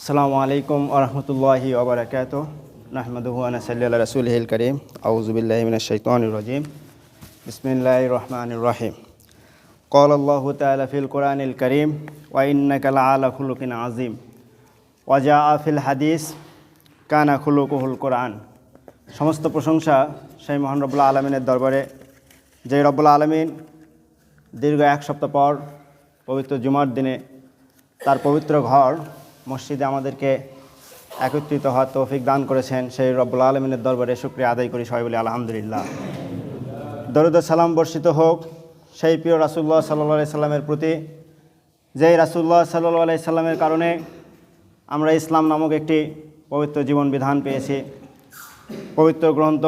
আসসালামু আলাইকুম আরহামতুল্লাহি ওবরাকাত নাহমদুয়ান সাল্লাহ রসুলহিল করিম আউজুবিল্লাহমিন শৈতান রজিম বিসমিল্লাহ রহমান রহিম قال الله تعالى في القرآن الكريم وإنك لعلى خلق عظيم وجاء في الحديث كان خلقه القرآن সমস্ত প্রশংসা সেই মহান রব্বুল্লাহ আলমিনের দরবারে যে রব্বুল্লাহ আলমিন দীর্ঘ এক সপ্তাহ পর পবিত্র জুমার দিনে তার পবিত্র ঘর মসজিদে আমাদেরকে একত্রিত হওয়ার তৌফিক দান করেছেন সেই রব্বুল আলমিনের দরবারে শুক্রিয়া আদায় করি, সবাই বলি আলহামদুলিল্লাহ। দরুদ সালাম বর্ষিত হোক সেই প্রিয় রাসুল্লাহ সাল্লা সাল্লামের প্রতি, যেই রাসুল্লাহ সাল্লাহ সাল্লামের কারণে আমরা ইসলাম নামক একটি পবিত্র জীবন বিধান পেয়েছি, পবিত্র গ্রন্থ,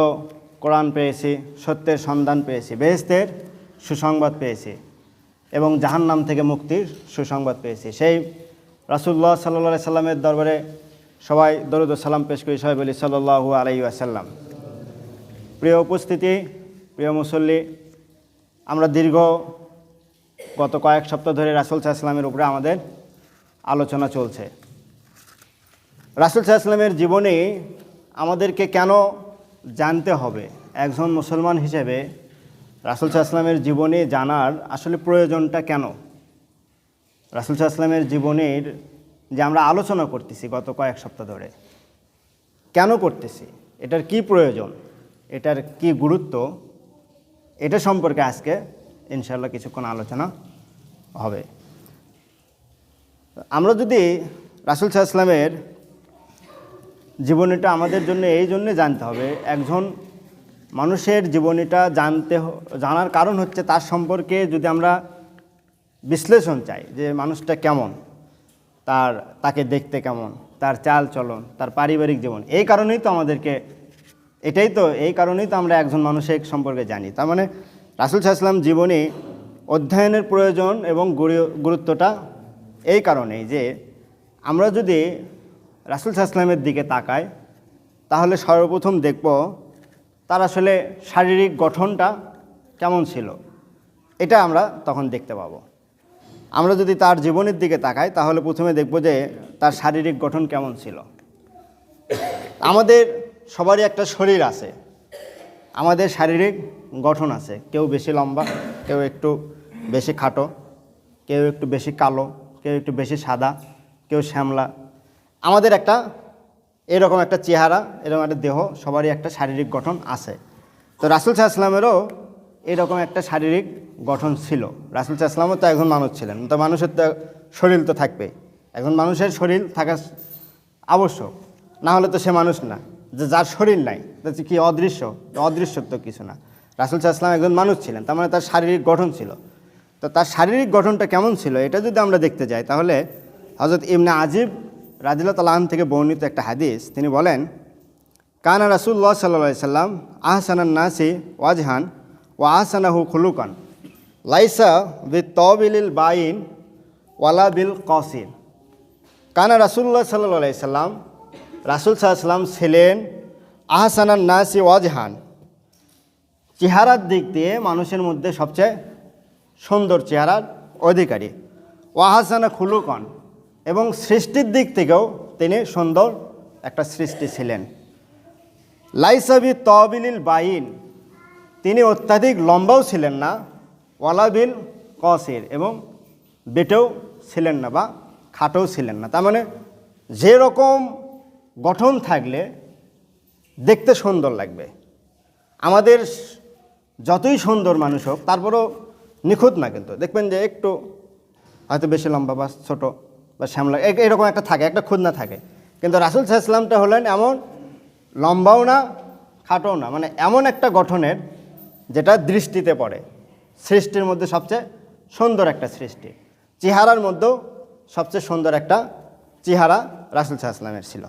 কোরআন পেয়েছি, সত্যের সন্ধান পেয়েছি বেহেস্তের সুসংবাদ পেয়েছি এবং জাহান্নাম থেকে মুক্তির সুসংবাদ পেয়েছি। সেই রাসুল্লাহ সাল্লা সাল্লামের দরবারে সবাই দরুদ সালাম পেশ করি, সবাই বলি সাল্লাহু আলাই আসাল্লাম প্রিয় উপস্থিতি, প্রিয় মুসল্লি, আমরা দীর্ঘ গত কয়েক সপ্তাহ ধরে রাসুল সাল্লামের উপরে আমাদের আলোচনা চলছে। রাসুল সাল্লামের জীবনে আমাদেরকে কেন জানতে হবে? একজন মুসলমান হিসেবে রাসুল সাল্লামের জীবনে জানার আসলে প্রয়োজনটা কেন? রাসুল সাল্লামের জীবনের যে আমরা আলোচনা করতেছি গত কয়েক সপ্তাহ ধরে, কেন করতেছি, এটার কি প্রয়োজন, এটার কি গুরুত্ব, এটা সম্পর্কে আজকে ইনশাল্লাহ কিছুক্ষণ আলোচনা হবে। আমরা যদি রাসুল সাল্লামের জীবনীটা আমাদের জন্য এই জন্যে জানতে হবে, একজন মানুষের জীবনীটা জানতে জানার কারণ হচ্ছে তার সম্পর্কে যদি আমরা বিশ্লেষণ চাই যে মানুষটা কেমন, তার, তাকে দেখতে কেমন, তার চাল চলন, তার পারিবারিক জীবন। এই কারণেই তো আমাদেরকে, এটাই তো, এই কারণেই তো আমরা একজন মানুষের সম্পর্কে জানি। তার মানে রাসুল সাহসলাম জীবনে অধ্যয়নের প্রয়োজন এবং গুরুত্বটা এই কারণেই যে আমরা যদি রাসুল সাহসলামের দিকে তাকাই, তাহলে সর্বপ্রথম দেখব তার আসলে শারীরিক গঠনটা কেমন ছিল। এটা আমরা তখন দেখতে পাবো। আমরা যদি তার জীবনের দিকে তাকাই, তাহলে প্রথমে দেখব যে তার শারীরিক গঠন কেমন ছিল। আমাদের সবারই একটা শরীর আছে। আমাদের শারীরিক গঠন আছে। কেউ বেশি লম্বা, কেউ একটু বেশি খাটো, কেউ একটু বেশি কালো, কেউ একটু বেশি সাদা, কেউ শ্যামলা। আমাদের একটা এরকম একটা চেহারা, এরকম একটা দেহ, সবারই একটা শারীরিক গঠন আছে। তো রাসুল সাহা এরকম একটা শারীরিক গঠন ছিল। রাসুল সাহা তো একজন মানুষ ছিলেন। তো মানুষের তো শরীর তো থাকবে এখন মানুষের শরীর থাকা আবশ্যক। না হলে তো সে মানুষ না। যে যার শরীর নাই কি অদৃশ্য? অদৃশ্য তো কিছু না। রাসুল সাহা একজন মানুষ ছিলেন, তার মানে তার শারীরিক গঠন ছিল। তো তার শারীরিক গঠনটা কেমন ছিল, এটা যদি আমরা দেখতে যাই, তাহলে হজরত ইমনে আজিব রাজিল্লা তালাহন থেকে বর্ণিত একটা হাদিস। তিনি বলেন, কানা রাসুল্লাহ সাল্লা সাল্লাম আহসানান নাসি ওয়াজহান ও আহসানাহু খুলুকান লাইসা বি তবিল বাইন ওয়ালা বিল কসির কানা রাসুল্লাহ সাল্লা সাল্লাম রাসুল সাল্লাম ছিলেন আহসানান নাসি ওয়াজহান চেহারার দিক দিয়ে মানুষের মধ্যে সবচেয়ে সুন্দর চেহারার অধিকারী। ওয়াহাসানা খুলুকন এবং সৃষ্টির দিক থেকেও তিনি সুন্দর একটা সৃষ্টি ছিলেন। লাইসাবি তবিলিল বাইন তিনি অত্যাধিক লম্বাও ছিলেন না ওয়ালাবিল কসির এবং বেটেও ছিলেন না বা খাটোও ছিলেন না। তার মানে যে রকম গঠন থাকলে দেখতে সুন্দর লাগবে। আমাদের যতই সুন্দর মানুষ হোক, তারপরেও নিখুঁত না কিন্তু। দেখবেন যে একটু হয়তো বেশি লম্বা বা ছোটো বা শ্যামলা এরকম একটা থাকে, একটা খুদ না থাকে। কিন্তু রাসুল সাহা ইসলামটা হলেন এমন লম্বাও না, খাটোও না। মানে এমন একটা গঠনের যেটা দৃষ্টিতে পড়ে। সৃষ্টির মধ্যে সবচেয়ে সুন্দর একটা সৃষ্টি। চেহারার মধ্যেও সবচেয়ে সুন্দর একটা চেহারা রাসুল সাহা ছিল।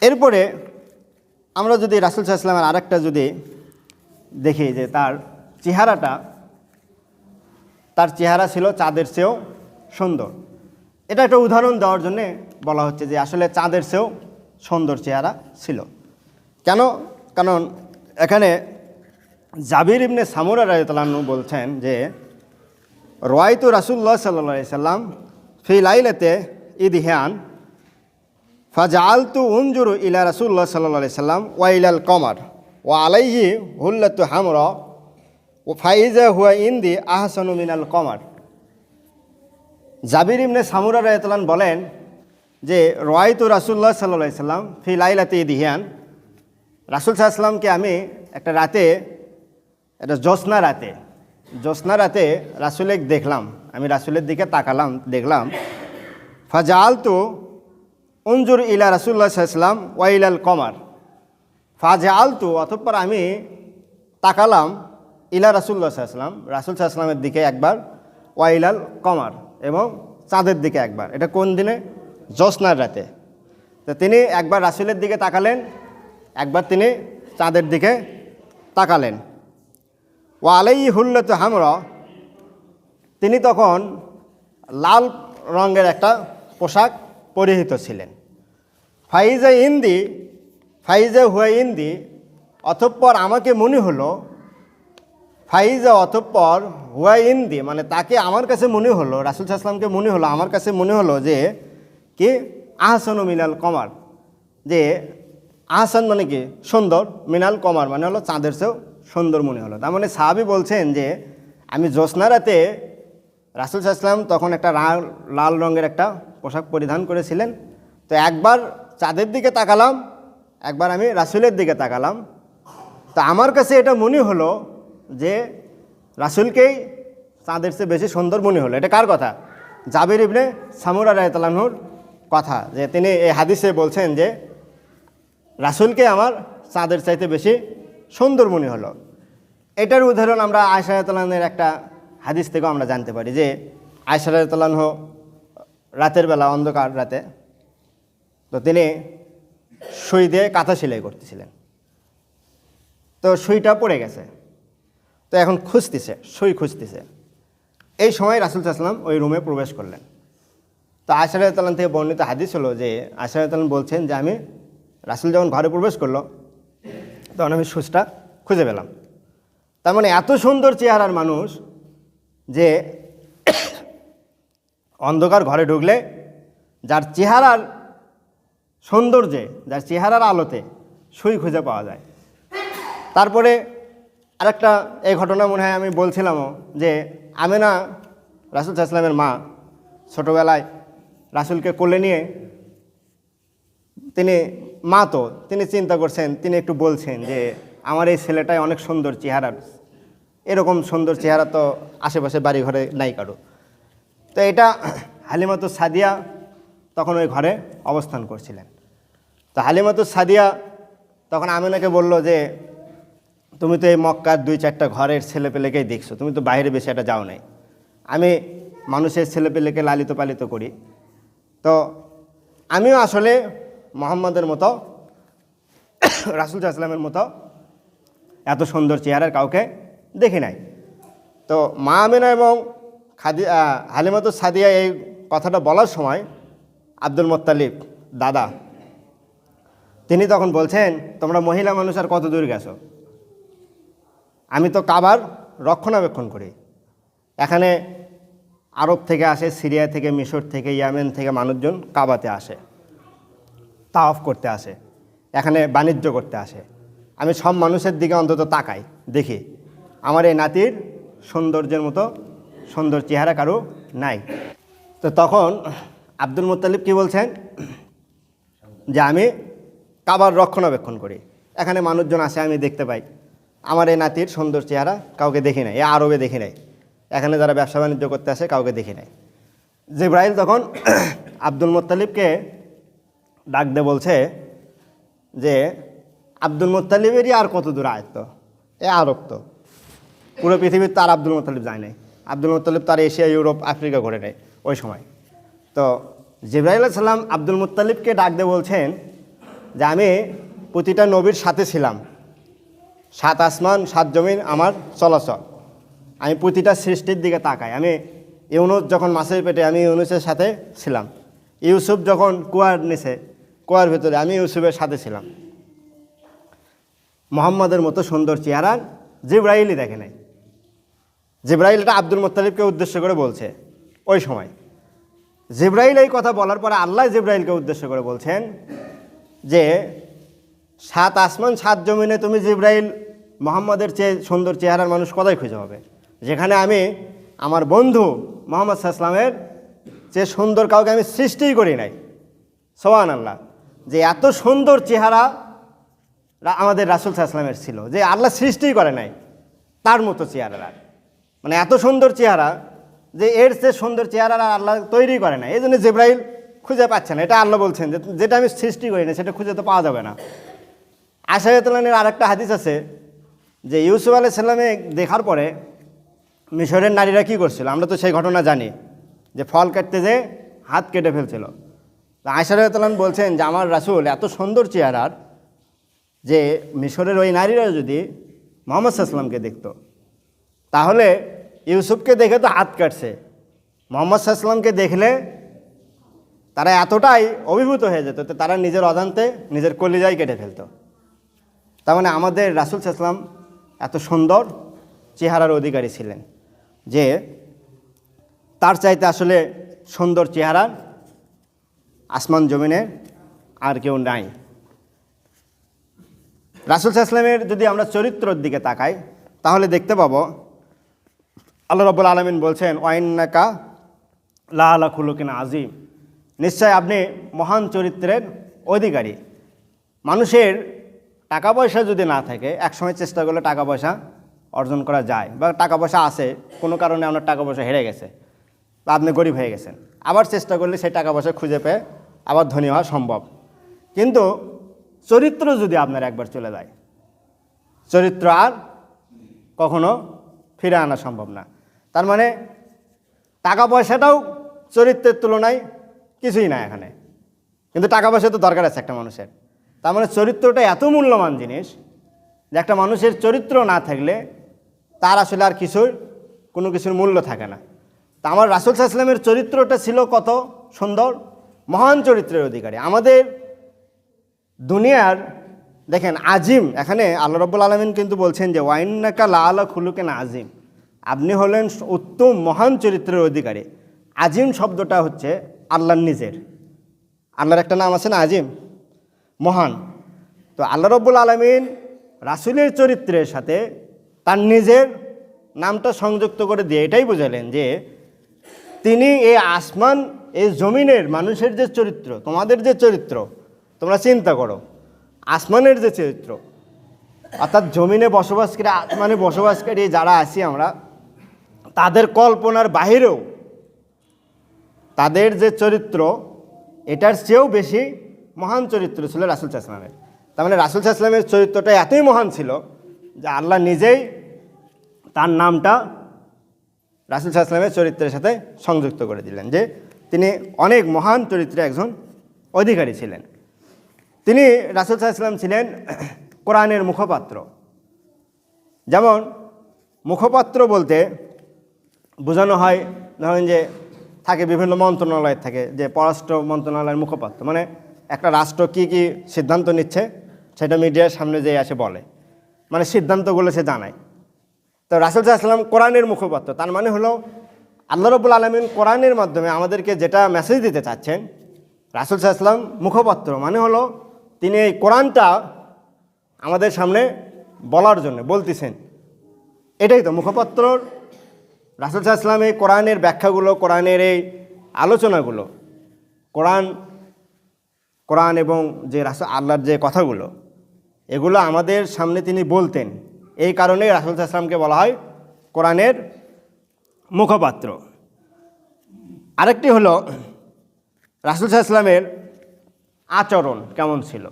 এরপরে আমরা যদি রাসুল সাহা আরেকটা যদি দেখি যে তার চেহারাটা, তার চেহারা ছিল চাঁদের চেয়েও সুন্দর। এটা একটা উদাহরণ দেওয়ার জন্যে বলা হচ্ছে যে আসলে চাঁদের চেয়েও সুন্দর চেহারা ছিল। কেন? কারণ এখানে জাবির ইবনে সামুরা রায়তালানু বলছেন যে রয়তু রাসুল্লাহ সাল্লা সাল্লাম ফি লাইলাতে ইদ হিয়ান ফাজালতু উনজুরু ইলা রাসুল্লাহ সাল্লাহ সাল্লাম ওয়া ওয়াইলাল কমার ও আলাইহি হুল্লাতু হামর, ও ফাইজা হুয়া ইন্দি আহসানু মিনাল কমার। জাবির ইবনে সামুরা রায়তলান বলেন যে রয়তু রাসুল্লাহ সাল্লাহ সাল্লাম ফি লাইলাতে দিহিয়ান রাসুল সাল্লামকে আমি একটা রাতে একটা জ্যোৎস্না রাতে। জ্যোৎস্না রাতে রাসুলেক দেখলাম, আমি রাসুলের দিকে তাকালাম, দেখলাম ফাজাল তো উনজুর ইলা রাসুল্লাহ সাল্লাম ওয়াইলাল কমার। ফাজে আলতু অতঃপর আমি তাকালাম ইলা রাসুল্লাহ সাল্লাম রাসুল সাল্লামের দিকে একবার ওয়াইলাল কমার এবং চাঁদের দিকে একবার। এটা কোন দিনে? জ্যোৎস্নার রাতে। তো তিনি একবার রাসুলের দিকে তাকালেন, একবার তিনি চাঁদের দিকে তাকালেন। ও আলাই হুল্লত হামরা, তিনি তখন লাল রঙের একটা পোশাক পরিহিত ছিলেন। ফাইজে ইন্দি, ফাইজে হুয়া ইন্দি, অতঃপর আমাকে মনে হলো, ফাইজা অতঃপর হুয়া ইন্দি মানে তাকে আমার কাছে মনে হলো, রাসুল সাল্লামকে মনে হলো, আমার কাছে মনে হলো যে, কি? আহসান মিনাল কমার। যে, আহসান মানে কি? সুন্দর, মিনাল কমার মানে হলো চাঁদের চেয়েও সুন্দর মনে হলো। তার মানে সাহাবি বলছেন যে, আমি জ্যোৎস্না রাতে রাসুল সাল্লাম তখন একটা লাল রঙের একটা পোশাক পরিধান করেছিলেন। তো একবার চাঁদের দিকে তাকালাম, একবার আমি রাসুলের দিকে তাকালাম। তো আমার কাছে এটা মনে হলো যে, রাসুলকেই চাঁদের চেয়ে বেশি সুন্দর মনে হলো। এটা কার কথা? জাবির ইবনে সামুরা রায়তালাহুর কথা, যে তিনি এই হাদিসে বলছেন যে, রাসুলকে আমার চাঁদের চাইতে বেশি সুন্দর মনে হলো। এটার উদাহরণ আমরা আয়সারাতলানের একটা হাদিস থেকেও আমরা জানতে পারি যে আয়সারাতলান রাতের বেলা অন্ধকার রাতে, তো তিনি সুই দিয়ে কাঁথা সেলাই করতেছিলেন। তো সুইটা পড়ে গেছে, তো এখন খুঁজতেছে, সুই খুঁজতেছে। এই সময় রাসুল সাল্লাম ওই রুমে প্রবেশ করলেন। তো আশারাতালান থেকে বর্ণিত হাদিস হলো যে আশারাতালান বলছেন যে আমি রাসুল যখন ঘরে প্রবেশ করল, তখন আমি সুচটা খুঁজে পেলাম। তার মানে এত সুন্দর চেহারার মানুষ যে অন্ধকার ঘরে ঢুকলে যার চেহারার সৌন্দর্যে, যার চেহারার আলোতে সুই খুঁজে পাওয়া যায়। তারপরে আরেকটা এই ঘটনা মনে হয় আমি বলছিলামও যে আমেনা রাসুল সাল্লামের মা ছোটোবেলায় রাসুলকে কোলে নিয়ে তিনি মা তো, তিনি চিন্তা করছেন, তিনি একটু বলছেন যে আমার এই ছেলেটাই অনেক সুন্দর চেহারার এরকম সুন্দর চেহারা তো আশেপাশে বাড়ি ঘরে নাই কারও। তো এটা হালিমাতু সাদিয়া তখন ওই ঘরে অবস্থান করছিলেন। তো হালিমাতু সাদিয়া তখন আমিনাকে বলল যে, তুমি তো এই মক্কার দুই চারটা ঘরের ছেলেপেলেকেই দেখছ, তুমি তো বাইরে বেশি একটা যাও নাই। আমি মানুষের ছেলেপেলেকে লালিত পালিত করি। তো আমিও আসলে মোহাম্মদের মতো, রাসুল সাল্লামের মতো এত সুন্দর চেহারার কাউকে দেখি নাই। তো মা আমিনা এবং খাদি হালিমাতুর সাদিয়া এই কথাটা বলার সময় আব্দুল মোত্তালিব দাদা, তিনি তখন বলছেন, তোমরা মহিলা মানুষ আর কত দূর গেছো? আমি তো কাবার রক্ষণাবেক্ষণ করি। এখানে আরব থেকে আসে, সিরিয়া থেকে, মিশর থেকে, ইয়ামেন থেকে মানুষজন কাবাতে আসে, তাওয়াফ করতে আসে, এখানে বাণিজ্য করতে আসে। আমি সব মানুষের দিকে অন্তত তাকাই, দেখি। আমার এই নাতির সৌন্দর্যের মতো সুন্দর চেহারা কারও নাই। তো তখন আব্দুল মুত্তালিব কি বলছেন? যে আমি কাবার রক্ষণাবেক্ষণ করি। এখানে মানুষজন আসে, আমি দেখতে পাই। আমার এই নাতির সুন্দর চেহারা কাউকে দেখি নাই, এ আরবে দেখি নাই। এখানে যারা ব্যবসা বাণিজ্য করতে আসে, কাউকে দেখি নাই। জিব্রাইল তখন আব্দুল মোত্তালিবকে ডাক দে বলছে যে, আব্দুল মোত্তালিবেরই আর কত দূর আয়ত্ত? এ আরব তো। পুরো পৃথিবীর তার আব্দুল মোত্তালিব যায় নাই। আব্দুল মোত্তালিব তার এশিয়া, ইউরোপ, আফ্রিকা ঘুরে নেয় ওই সময়। তো জিব্রাইল সাল্লাম আব্দুল মুত্তালিবকে ডাক দিয়ে বলছেন যে, আমি প্রতিটা নবীর সাথে ছিলাম। সাত আসমান, সাত জমিন, আমার চলাচল। আমি প্রতিটা সৃষ্টির দিকে তাকাই। আমি ইউনুস যখন মাছের পেটে, আমি ইউনুসের সাথে ছিলাম। ইউসুফ যখন কুয়ার নিচে, কুয়ার ভেতরে, আমি ইউসুফের সাথে ছিলাম। মোহাম্মদের মতো সুন্দর চেহারা জিব্রাইলই দেখে নাই। জিব্রাইল এটা আব্দুল মোত্তালিবকে উদ্দেশ্য করে বলছে, ওই সময়। জিব্রাইল এই কথা বলার পরে আল্লাহ জিব্রাইলকে উদ্দেশ্য করে বলছেন যে, সাত আসমান, সাত জমিনে তুমি জিব্রাইল মোহাম্মদের চেয়ে সুন্দর চেহারার মানুষ কোথায় খুঁজে হবে যেখানে আমি আমার বন্ধু মোহাম্মদ সাল্লামের চেয়ে সুন্দর কাউকে আমি সৃষ্টিই করি নাই। সোহান আল্লাহ যে এত সুন্দর চেহারা আমাদের রাসুল সাল্লামের ছিল, যে আল্লাহ সৃষ্টিই করে নাই, তার মতো চেহারা মানে এত সুন্দর চেহারা যে এর সে সুন্দর চেহারা আর আল্লাহ তৈরি করে না। এই জন্য জিব্রাইল খুঁজে পাচ্ছে না। এটা আল্লাহ বলছেন যে যেটা আমি সৃষ্টি করি না, সেটা খুঁজে তো পাওয়া যাবে না। আশায়তলানের আরেকটা হাদিস আছে যে ইউসুফ আলাই সাল্লামে দেখার পরে মিশরের নারীরা কি করছিল? আমরা তো সেই ঘটনা জানি যে ফল কাটতে যে হাত কেটে ফেলছিল। আশারতলান বলছেন যে আমার রাসুল এত সুন্দর চেহারার যে মিশরের ওই নারীরা যদি মোহাম্মদ সাল্লামকে দেখত, তাহলে ইউসুফকে দেখে তো হাত কাটছে। মোহাম্মদ সাল্লামকে দেখলে তারা এতটাই অভিভূত হয়ে যেত তো তারা নিজের অজান্তে নিজের কলিজাই কেটে ফেলতো। তার মানে আমাদের রাসুল সাল্লাম এত সুন্দর চেহারার অধিকারী ছিলেন যে তার চাইতে আসলে সুন্দর চেহারা আসমান জমিনে আর কেউ নাই। রাসুল সাল্লামের যদি আমরা চরিত্রর দিকে তাকাই, তাহলে দেখতে পাবো আল্লাহ রব্বুল আলমিন বলছেন ওয়াইন্নাকা লা আলা খুলুকিন আজিম নিশ্চয় আপনি মহান চরিত্রের অধিকারী। মানুষের টাকা পয়সা যদি না থাকে, একসময় চেষ্টা করলে টাকা পয়সা অর্জন করা যায় বা টাকা পয়সা আছে, কোনো কারণে আপনার টাকা পয়সা হেরে গেছে বা আপনি গরিব হয়ে গেছেন। আবার চেষ্টা করলে সেই টাকা পয়সা খুঁজে পেয়ে আবার ধনী হওয়া সম্ভব। কিন্তু চরিত্র যদি আপনার একবার চলে যায়, চরিত্র আর কখনো ফিরে আনা সম্ভব না। তার মানে টাকা পয়সাটাও চরিত্রের তুলনায় কিছুই না এখানে। কিন্তু টাকা পয়সা তো দরকার আছে একটা মানুষের। তার মানে চরিত্রটা এত মূল্যবান জিনিস যে একটা মানুষের চরিত্র না থাকলে তার আসলে আর কিছুর, কোনো কিছুর মূল্য থাকে না। তা আমার রাসুল সাল্লামের চরিত্রটা ছিল কত সুন্দর? মহান চরিত্রের অধিকারী। আমাদের দুনিয়ার, দেখেন, আজিম, এখানে আল্লাহ রব্বুল আলমিন কিন্তু বলছেন যে ওয়াইন্নাকা লা আলা খুলুকেন আজিম। আপনি হলেন উত্তম, মহান চরিত্রের অধিকারী। আজিম শব্দটা হচ্ছে আল্লাহর নিজের। আল্লাহর একটা নাম আছে না, আজিম? মহান। তো আল্লাহ রব্বুল আলমিন রাসুলের চরিত্রের সাথে তার নিজের নামটা সংযুক্ত করে দিয়ে এটাই বুঝালেন যে তিনি এই আসমান এই জমিনের মানুষের যে চরিত্র, তোমাদের যে চরিত্র, তোমরা চিন্তা করো, আসমানের যে চরিত্র, অর্থাৎ জমিনে বসবাসকারী, আসমানে বসবাসকারী যারা আছি আমরা তাদের কল্পনার বাহিরেও তাদের যে চরিত্র, এটার চেয়েও বেশি মহান চরিত্র ছিল রাসুল সাহসলামের তার মানে রাসুল সাহসলামের চরিত্রটা এতই মহান ছিল যে আল্লাহ নিজেই তার নামটা রাসুল সাহসলামের চরিত্রের সাথে সংযুক্ত করে দিলেন যে তিনি অনেক মহান চরিত্রে একজন অধিকারী ছিলেন। তিনি রাসুল সাহসলাম ছিলেন কোরআনের মুখপাত্র। যেমন মুখপাত্র বলতে বোঝানো হয়, ধরেন যে থাকে বিভিন্ন মন্ত্রণালয় থাকে, যে পররাষ্ট্র মন্ত্রণালয়ের মুখপাত্র। মানে একটা রাষ্ট্র কি কি সিদ্ধান্ত নিচ্ছে, সেটা মিডিয়ার সামনে যেয়ে আসে বলে। মানে সিদ্ধান্তগুলো সে জানায়। তো রাসুল সাল্লাম কোরআনের মুখপাত্র। তার মানে হলো, আল্লাহ রবুল আলমিন কোরআনের মাধ্যমে আমাদেরকে যেটা মেসেজ দিতে চাচ্ছেন, রাসুল সাল্লাম মুখপাত্র মানে হলো, তিনি এই কোরআনটা আমাদের সামনে বলার জন্য, বলতেছেন। এটাই তো মুখপাত্রর রাসুল সাল্লাম এই কোরআনের ব্যাখ্যাগুলো, কোরআনের এই আলোচনাগুলো, কোরআন কোরআন এবং যে রাসুল, আল্লাহর যে কথাগুলো, এগুলো আমাদের সামনে তিনি বলতেন। এই কারণেই রাসুল সাল্লামকে বলা হয় কোরআনের মুখপাত্র। আরেকটি হলো রাসুল সাল্লামের আচরণ কেমন ছিল?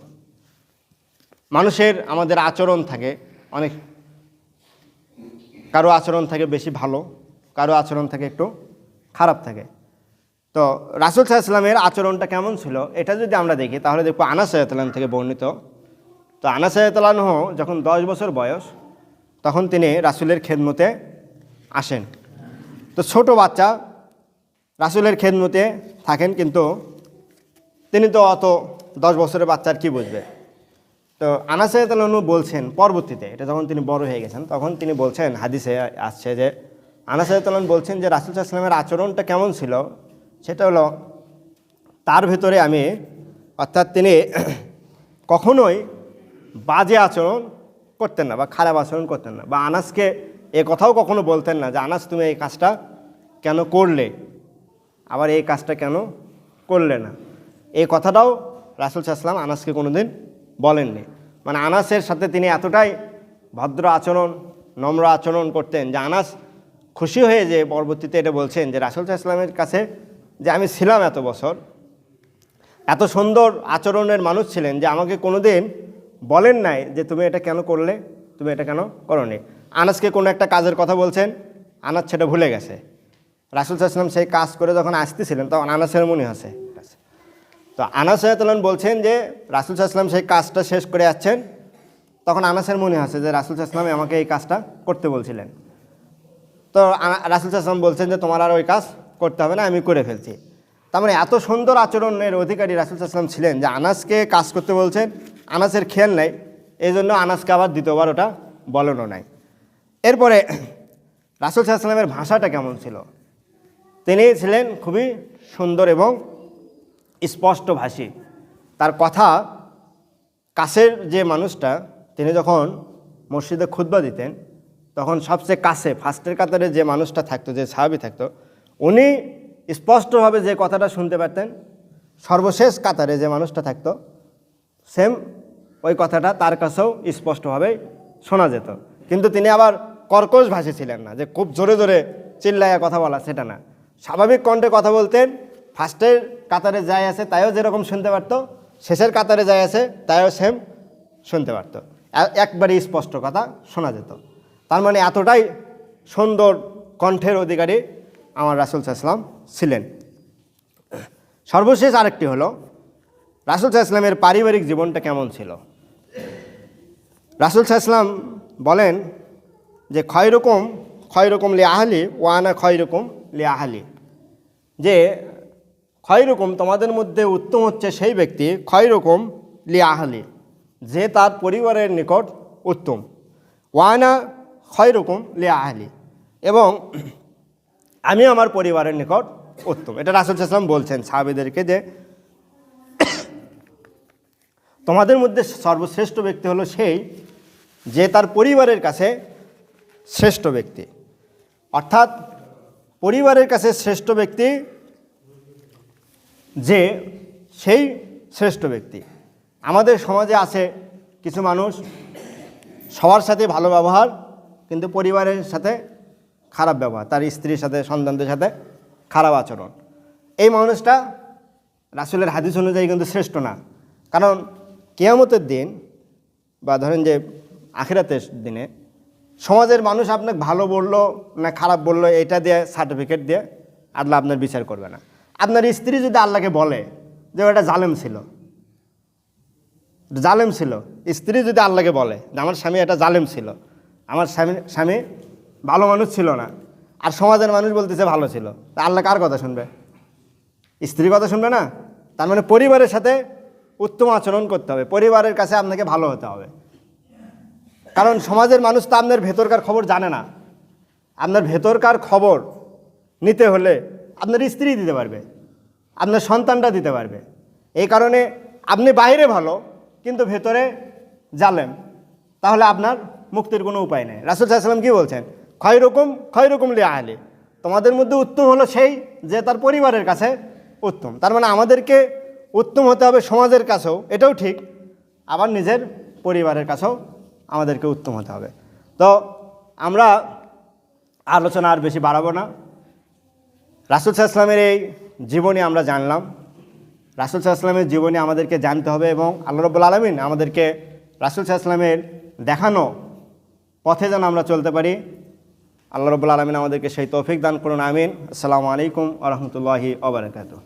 মানুষের আমাদের আচরণ থাকে অনেক, কারও আচরণ থাকে বেশি ভালো কারও আচরণ থাকে একটু খারাপ থাকে। তো রাসুল সাল্লামের আচরণটা কেমন ছিল এটা যদি আমরা দেখি, তাহলে দেখব আনাস সাল্লাম থেকে বর্ণিত। তো আনাস সাল্লাহ যখন দশ বছর বয়স, তখন তিনি রাসুলের খেদমতে আসেন। তো ছোট বাচ্চা রাসুলের খেদমতে থাকেন, কিন্তু তিনি তো অত দশ বছরের বাচ্চার কি বুঝবে? তো আনাসায়তালনু বলছেন পরবর্তীতে, এটা যখন তিনি বড় হয়ে গেছেন, তখন তিনি বলছেন, হাদিসে আসছে যে আনাসায়তালন বলছেন যে রাসুল ইসলামের আচরণটা কেমন ছিল? সেটা হলো, তার ভেতরে আমি, অর্থাৎ তিনি কখনোই বাজে আচরণ করতেন না বা খারাপ আচরণ করতেন না। বা আনাসকে এ কথাও কখনো বলতেন না যে, আনাস, তুমি এই কাজটা কেন করলে? আবার এই কাজটা কেন করলে না? এই কথাটাও রাসুল সাহসালাম আনাসকে কোনোদিন বলেননি। মানে আনাসের সাথে তিনি এতটাই ভদ্র আচরণ, নম্র আচরণ করতেন যে, আনাস খুশি হয়ে যে পরবর্তীতে এটা বলছেন যে রাসুল সাহসালামের কাছে যে আমি ছিলাম এত বছর, এত সুন্দর আচরণের মানুষ ছিলেন যে আমাকে কোনোদিন বলেন নাই যে তুমি এটা কেন করলে, তুমি এটা কেন করনি। আনাসকে কোনো একটা কাজের কথা বলছেন, আনাস সেটা ভুলে গেছে। রাসুল সাহসালাম সেই কাজ করে যখন আসতেছিলেন তখন আনাসের মনে আছে। তো আনাস সাহেতলান বলছেন যে রাসুল সাহসালাম সেই কাজটা শেষ করে আসছেন, তখন আনাসের মনে আছে যে রাসুল সাহসালাম আমাকে এই কাজটা করতে বলছিলেন। তো রাসুল সাহসালাম বলছেন যে, তোমার আর ওই কাজ করতে হবে না, আমি করে ফেলছি। তার মানে এত সুন্দর আচরণের অধিকারী রাসুল সাহসালাম ছিলেন যে, আনাসকে কাজ করতে বলছেন, আনাসের খেয়াল নাই এই জন্য আনাসকে আবার দ্বিতীয়বার ওটা বলেনও নাই। এরপরে রাসুল সাহসালামের ভাষাটা কেমন ছিল? তিনি ছিলেন খুবই সুন্দর এবং স্পষ্ট ভাষী তার কথা কাছের যে মানুষটা, তিনি যখন মসজিদে খুতবা দিতেন তখন সবচেয়ে কাছে, ফার্স্টের কাতারে যে মানুষটা থাকতো, যে সাহাবি থাকতো, উনি স্পষ্টভাবে যে কথাটা শুনতে পারতেন, সর্বশেষ কাতারে যে মানুষটা থাকতো, সেম ওই কথাটা তার কাছেও স্পষ্টভাবে শোনা যেত। কিন্তু তিনি আবার কর্কশ ভাষী ছিলেন না, যে খুব জোরে জোরে চিল্লাইয়া কথা বলা সেটা না। স্বাভাবিক কণ্ঠে কথা বলতেন, ফার্স্টের কাতারে যাই আছে তাইও যেরকম শুনতে পারতো, শেষের কাতারে যাই আছে তাইও সেম শুনতে পারতো। একবারে স্পষ্ট কথা শোনা যেত। তার মানে এতটাই সুন্দর কণ্ঠের অধিকারী আমার রাসুল সাহসালাম ছিলেন। সর্বশেষ আরেকটি হলো, রাসুল সাহসালামের পারিবারিক জীবনটা কেমন ছিল? রাসুল সাহসালাম বলেন যে ক্ষয় রকম ক্ষয় রকম লি আহালি ওয়ানা ক্ষয় রকম লি যে ক্ষয় রকম তোমাদের মধ্যে উত্তম হচ্ছে সেই ব্যক্তি ক্ষয় রকম লি যে তার পরিবারের নিকট উত্তম। ওয়ানা ক্ষয় রকম লি আহালি। এবং আমি আমার পরিবারের নিকট উত্তম। এটা রাসুল সাহসালাম বলছেন সাহাবিদেরকে যে, তোমাদের মধ্যে সর্বশ্রেষ্ঠ ব্যক্তি হলো সেই যে তার পরিবারের কাছে শ্রেষ্ঠ ব্যক্তি। অর্থাৎ পরিবারের কাছে শ্রেষ্ঠ ব্যক্তি যে সেই শ্রেষ্ঠ ব্যক্তি। আমাদের সমাজে আছে কিছু মানুষ, সবার সাথে ভালো ব্যবহার কিন্তু পরিবারের সাথে খারাপ ব্যবহার, তার স্ত্রীর সাথে, সন্তানদের সাথে খারাপ আচরণ। এই মানুষটা রাসুলের হাদিস অনুযায়ী কিন্তু শ্রেষ্ঠ না। কারণ কেয়ামতের দিন বা ধরেন যে আখিরাতের দিনে সমাজের মানুষ আপনাকে ভালো বলল না খারাপ বলল, এটা দিয়ে সার্টিফিকেট দিয়ে আল্লাহ আপনার বিচার করবে না। আপনার স্ত্রী যদি আল্লাহকে বলে যে ওটা জালেম ছিল জালেম ছিল, স্ত্রী যদি আল্লাহকে বলে যে আমার স্বামী এটা জালেম ছিল আমার স্বামী স্বামী ভালো মানুষ ছিল না। আর সমাজের মানুষ বলতেছে ভালো ছিল। তা আল্লাহ কার কথা শুনবে? স্ত্রীর কথা শুনবে না? তার মানে পরিবারের সাথে উত্তম আচরণ করতে হবে। পরিবারের কাছে আপনাকে ভালো হতে হবে। কারণ সমাজের মানুষ তো আপনার ভেতরকার খবর জানে না। আপনার ভেতরকার খবর নিতে হলে আপনার স্ত্রী দিতে পারবে। আপনার সন্তানটা দিতে পারবে। এই কারণে আপনি বাইরে ভালো, কিন্তু ভেতরে জালেম। তাহলে আপনার মুক্তির কোনো উপায় নেই। রাসুল সাল্লাম কী বলছেন? ক্ষয় রকম রকম লিয়া আহলে তোমাদের মধ্যে উত্তম হলো সেই যে তার পরিবারের কাছে উত্তম। তার মানে আমাদেরকে উত্তম হতে হবে সমাজের কাছেও, এটাও ঠিক। আবার নিজের পরিবারের কাছেও আমাদেরকে উত্তম হতে হবে। তো আমরা আলোচনা আর বেশি বাড়াবো না। রাসুল সাহসালামের এই জীবনী আমরা জানলাম। রাসুল সাহসালামের জীবনী আমাদেরকে জানতে হবে এবং আল্লাহ রব্বুল আলমিন আমাদেরকে রাসুল সাহসালামের দেখানো পথে যেন আমরা চলতে পারি। আল্লাহ রবুল্লা আলমিন আমাদেরকে সেই তৌফিক দান করুন, আমিন। আসসালামু আলাইকুম আ রহমতুল্লাহি ওবরাকাতু